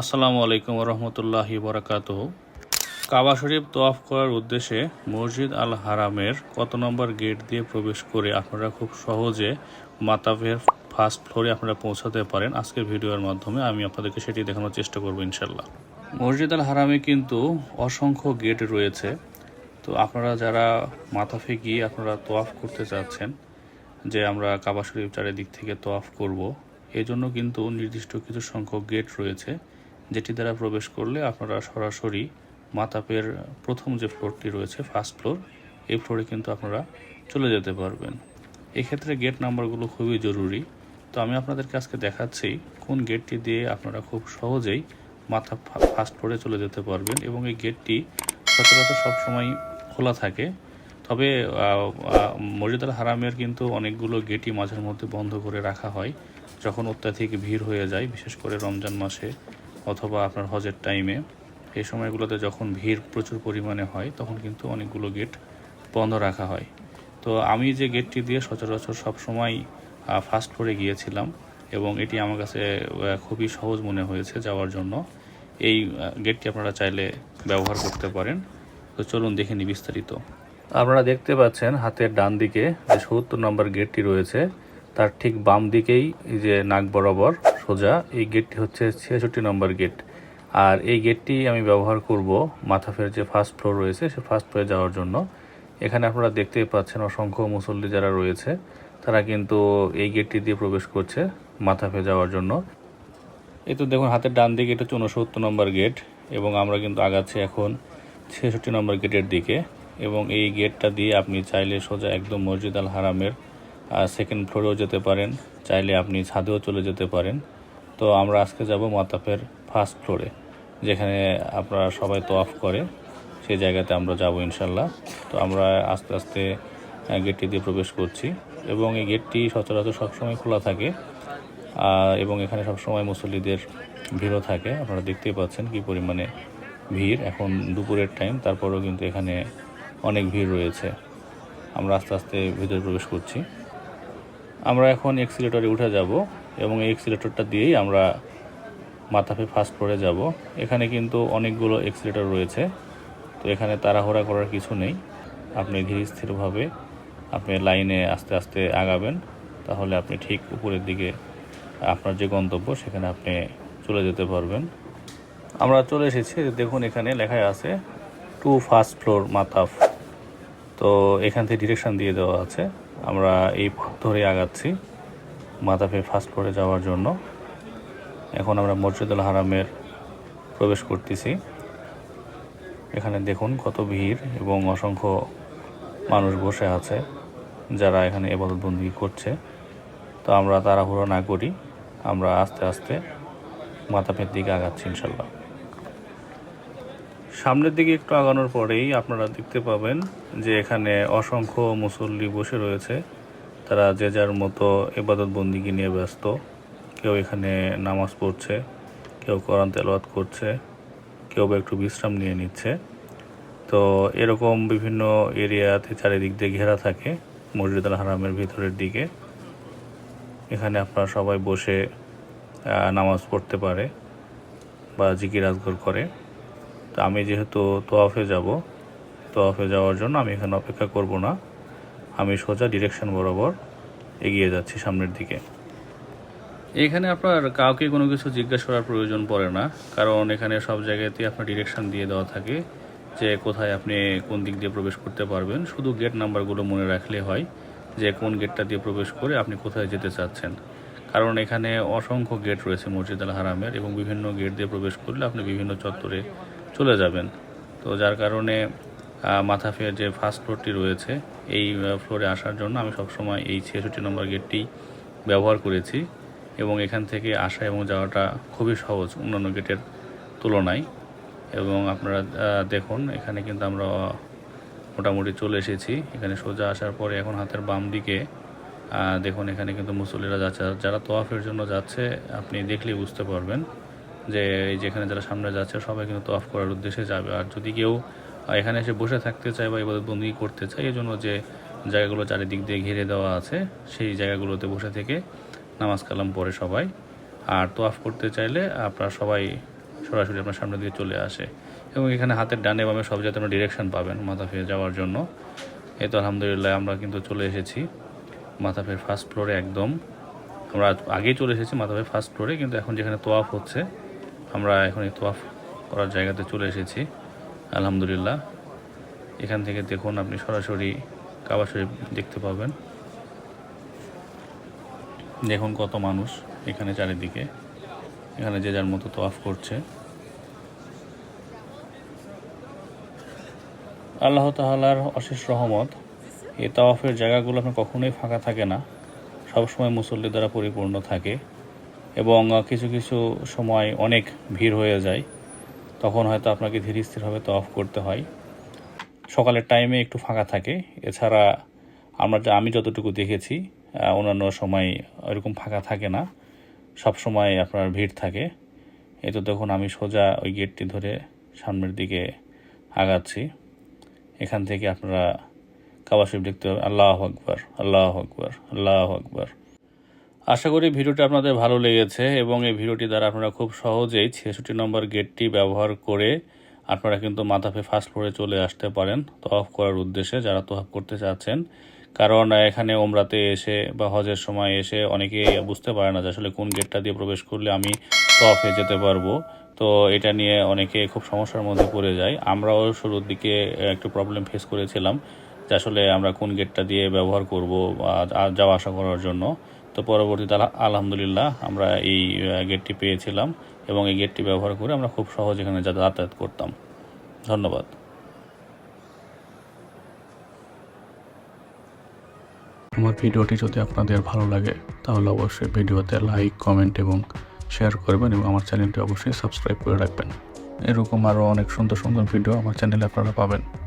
আসসালামু আলাইকুম রহমতুল্লাহি বরাকাত কাবা শরীফ তোয়াফ করার উদ্দেশ্যে মসজিদ আল হারামের কত নম্বর গেট দিয়ে প্রবেশ করে আপনারা খুব সহজে মাতাফের ফার্স্ট ফ্লোরে আপনারা পৌঁছাতে পারেন। আজকের ভিডিওর মাধ্যমে আমি আপনাদেরকে সেটি দেখানোর চেষ্টা করব ইনশাল্লাহ মসজিদ আল হারামে কিন্তু অসংখ্য গেট রয়েছে। তো আপনারা যারা মাতাফে গিয়ে আপনারা তোয়াফ করতে চাচ্ছেন, যে আমরা কাবা শরীফ চারিদিক থেকে তোয়াফ করব এই জন্য কিন্তু নির্দিষ্ট কিছু সংখ্যক গেট রয়েছে। যেটি দ্বারা প্রবেশ করলে আপনারা সরাসরি মাতাপের প্রথম যে ফ্লোরটি রয়েছে ফার্স্ট ফ্লোর এই ফ্লোরে কিন্তু আপনারা চলে যেতে পারবেন। এক্ষেত্রে গেট নাম্বারগুলো খুবই জরুরি। তো আমি আপনাদেরকে আজকে দেখাচ্ছি কোন গেটটি দিয়ে আপনারা খুব সহজেই মাথা ফার্স্ট ফ্লোরে চলে যেতে পারবেন এবং এই গেটটি সচরাচর সবসময় খোলা থাকে। তবে আহ, আহ, মসজিদ আল হারামের কিন্তু অনেকগুলো গেটই মাঝের মধ্যে বন্ধ করে রাখা হয় যখন অত্যাধিক ভিড় হয়ে যায় বিশেষ করে রমজান মাসে। অথবা আপনার হজের টাইমে এই সময়গুলোতে যখন ভিড় প্রচুর পরিমাণে হয়, তখন কিন্তু অনেকগুলো গেট বন্ধ রাখা হয়। তো আমি যে গেটটি দিয়ে সচরাচর সবসময় ফার্স্ট করে গিয়েছিলাম এবং এটি আমার কাছে খুবই সহজ মনে হয়েছে যাওয়ার জন্য। এই গেটটি আপনারা চাইলে ব্যবহার করতে পারেন। তো চলুন দেখে নিই বিস্তারিত। আপনারা দেখতে পাচ্ছেন হাতের ডান দিকে যে সত্তর নম্বর গেটটি রয়েছে। তার ঠিক বাম দিকেই যে নাক বরাবর সোজা, এই গেটটি হচ্ছে ছেষট্টি নম্বর গেট। আর এই গেটটি আমি ব্যবহার করব মাথাফের যে ফার্স্ট ফ্লোর রয়েছে, সে ফার্স্ট ফ্লোরে যাওয়ার জন্য। এখানে আপনারা দেখতেই পাচ্ছেন অসংখ্য মুসল্লি যারা রয়েছে, তারা কিন্তু এই গেটটি দিয়ে প্রবেশ করছে মাথা মাথাফে যাওয়ার জন্য। এই তো দেখুন, হাতের ডান দিকে এটা হচ্ছে উনসত্তর নম্বর গেট এবং আমরা কিন্তু আগাচ্ছি এখন ছেষট্টি নম্বর গেটের দিকে এবং এই গেটটা দিয়ে আপনি চাইলে সোজা একদম মসজিদ আল হারামের সেকেন্ড ফ্লোরেও যেতে পারেন, চাইলে আপনি ছাদেও চলে যেতে পারেন। তো আমরা আজকে যাব মাতাফের ফার্স্ট ফ্লোরে যেখানে আপনারা সবাই তোয়াফ করে। সেই জায়গাতে আমরা যাব ইনশাল্লাহ তো আমরা আস্তে আস্তে গেটটি দিয়ে প্রবেশ করছি এবং এই গেটটি সচরাচর সবসময় খোলা থাকে। এবং এখানে সবসময় মুসল্লিদের ভিড়ও থাকে। আপনারা দেখতেই পাচ্ছেন কি পরিমাণে ভিড়। এখন দুপুরের টাইম তারপরেও কিন্তু এখানে অনেক ভিড় রয়েছে। আমরা আস্তে আস্তে ভিতরে প্রবেশ করছি। আমরা এখন এক্সিলেটরে উঠে যাব। এবং এই এক্সিলেটরটা দিয়েই আমরা মাথাপে ফার্স্ট ফ্লোরে যাব। এখানে কিন্তু অনেকগুলো এক্সিলেটর রয়েছে। তো এখানে তাড়াহুড়া করার কিছু নেই। আপনি ধীর স্থিরভাবে আপনি লাইনে আস্তে আস্তে আগাবেন। তাহলে আপনি ঠিক উপরের দিকে আপনার যে গন্তব্য, সেখানে আপনি চলে যেতে পারবেন। আমরা চলে এসেছি। দেখুন এখানে লেখায় আছে টু ফার্স্ট ফ্লোর মাতাফ তো এখান থেকে ডিরেকশন দিয়ে দেওয়া আছে। আমরা এই পথ ধরে আগাচ্ছি। মাতাফে ফার্স্ট ফ্লোরে যাওয়ার জন্য। এখন আমরা মসজিদুল হারামের প্রবেশ করতেছি। এখানে দেখুন কত ভিড় এবং অসংখ্য মানুষ বসে আছে যারা এখানে এবাদতবন্দি করছে। তো আমরা তাড়াহুড়ো না করি, আমরা আস্তে আস্তে মাতাফের দিকে আগাচ্ছি ইনশাল্লাহ সামনের দিকে একটু আগানোর পরেই আপনারা দেখতে পাবেন যে এখানে অসংখ্য মুসল্লি বসে রয়েছে। তারা যে যার মতো এবাদত বন্দিকে নিয়ে ব্যস্ত। কেউ এখানে নামাজ পড়ছে, কেউ কোরআন তেলাওয়াত করছে, কেউ বা একটু বিশ্রাম নিয়ে নিচ্ছে। তো এরকম বিভিন্ন এরিয়াতে চারিদিক দিয়ে ঘেরা থাকে মসজিদ আল হারামের ভিতরের দিকে। এখানে আপনারা সবাই বসে নামাজ পড়তে পারে বা জিকির আজগর করে। তো আমি যেহেতু তোয়াফে যাব, তোয়াফে যাওয়ার জন্য আমি এখানে অপেক্ষা করব না। আমি সোজা ডিরেকশন বরাবর এগিয়ে যাচ্ছি সামনের দিকে। এখানে আপনার কাউকে কোনো কিছু জিজ্ঞেস করার প্রয়োজন পড়ে না, কারণ এখানে সব জায়গাতেই আপনার ডিরেকশন দিয়ে দেওয়া থাকে যে কোথায় আপনি কোন দিক দিয়ে প্রবেশ করতে পারবেন। শুধু গেট নাম্বারগুলো মনে রাখলে হয় যে কোন গেটটা দিয়ে প্রবেশ করে আপনি কোথায় যেতে চাচ্ছেন। কারণ এখানে অসংখ্য গেট রয়েছে মসজিদ আল হারামের এবং বিভিন্ন গেট দিয়ে প্রবেশ করলে আপনি বিভিন্ন চত্বরে চলে যাবেন। তো যার কারণে মাথাফের যে ফার্স্ট ফ্লোরটি রয়েছে, এই ফ্লোরে আসার জন্য আমি সবসময় এই ছেষট্টি নম্বর গেটটি ব্যবহার করেছি এবং এখান থেকে আসা এবং যাওয়াটা খুবই সহজ অন্যান্য গেটের তুলনায়। এবং আপনারা দেখুন, এখানে কিন্তু আমরা মোটামুটি চলে এসেছি। এখানে সোজা আসার পরে এখন হাতের বাম দিকে দেখুন, এখানে কিন্তু মুসল্লিরা যাচ্ছে। যারা তোয়াফের জন্য যাচ্ছে, আপনি দেখলেই বুঝতে পারবেন যে এই যেখানে যারা সামনে যাচ্ছে, সবাই কিন্তু তোয়াফ করার উদ্দেশ্যে যাবে। আর যদি কেউ এখানে এসে বসে থাকতে চায় বা এবার বন্দি করতে চায় এই জন্য যে জায়গাগুলো চারিদিক দিয়ে ঘিরে দেওয়া আছে, সেই জায়গাগুলোতে বসে থেকে নামাজ কালাম পড়ে সবাই। আর তোয়াফ করতে চাইলে আপনারা সবাই সরাসরি আপনার সামনে দিয়ে চলে আসে। এবং এখানে হাতের ডানে বামে সব জায়গায় আপনার ডিরেকশন পাবেন মাথাফে যাওয়ার জন্য। এই তো আলহামদুলিল্লাহ আমরা কিন্তু চলে এসেছি মাথাফের ফার্স্ট ফ্লোরে একদম। আমরা আগেই চলে এসেছি মাথাফের ফার্স্ট ফ্লোরে কিন্তু এখন যেখানে তোয়াফ হচ্ছে, আমরা এখন এই তোয়াফ করার জায়গাতে চলে এসেছি। আলহামদুলিল্লাহ। এখান থেকে দেখুন আপনি সরাসরি কাবা শরীফ দেখতে পাবেন। দেখুন কত মানুষ এখানে চারিদিকে। এখানে যে যার মতো তোয়াফ করছে। আল্লাহ তাআলার অশেষ রহমত, এই তাওয়াফের জায়গাগুলো আপনার কখনোই ফাঁকা থাকে না। সবসময় মুসল্লি দ্বারা পরিপূর্ণ থাকে এবং কিছু কিছু সময় অনেক ভিড় হয়ে যায়। তখন হয়তো আপনাকে ধীরে স্থিরভাবে তো অফ করতে হয়। সকালের টাইমে একটু ফাঁকা থাকে। এছাড়া আমরা আমি যতটুকু দেখেছি অন্যান্য সময় ওইরকম ফাঁকা থাকে না। সব সময় আপনার ভিড় থাকে। এই তো দেখুন, আমি সোজা ওই গেটটি ধরে সামনের দিকে আগাচ্ছি। এখান থেকে আপনারা কাবা দেখতে পাবেন। আল্লাহ আকবর আল্লাহ আকবর আল্লাহ আকবর। আশা করি ভিডিওটি আপনাদের ভালো লেগেছে এবং এই ভিডিওটি দ্বারা আপনারা খুব সহজেই ছেষট্টি নম্বর গেটটি ব্যবহার করে আপনারা কিন্তু মাথাফে ফার্স্ট ফ্লোরে চলে আসতে পারেন তওয়াফ করার উদ্দেশ্যে যারা তওয়াফ করতে চাচ্ছেন। কারণ এখানে ওমরাতে এসে বা হজের সময় এসে অনেকে বুঝতে পারে না যে আসলে কোন গেটটা দিয়ে প্রবেশ করলে আমি তফে যেতে পারব। তো এটা নিয়ে অনেকে খুব সমস্যার মধ্যে পড়ে যায়। আমরাও শুরুর দিকে একটু প্রবলেম ফেস করেছিলাম যে আসলে আমরা কোন গেটটা দিয়ে ব্যবহার করব যাওয়া আসা করার জন্য। তো পরবর্তীতে আলহা- আলহামদুলিল্লাহ আমরা এই গেটটি পেয়েছিলাম এবং এই গেটটি ব্যবহার করে আমরা খুব সহজ এখানে যাতা- যাতায়াত করতাম। ধন্যবাদ। আমার ভিডিওটি যদি আপনাদের ভালো লাগে, তাহলে অবশ্যই ভিডিওতে লাইক কমেন্ট এবং শেয়ার করবেন এবং আমার চ্যানেলটি অবশ্যই সাবস্ক্রাইব করে রাখবেন। এরকম আরও অনেক সুন্দর সুন্দর ভিডিও আমার চ্যানেলে আপনারা পাবেন।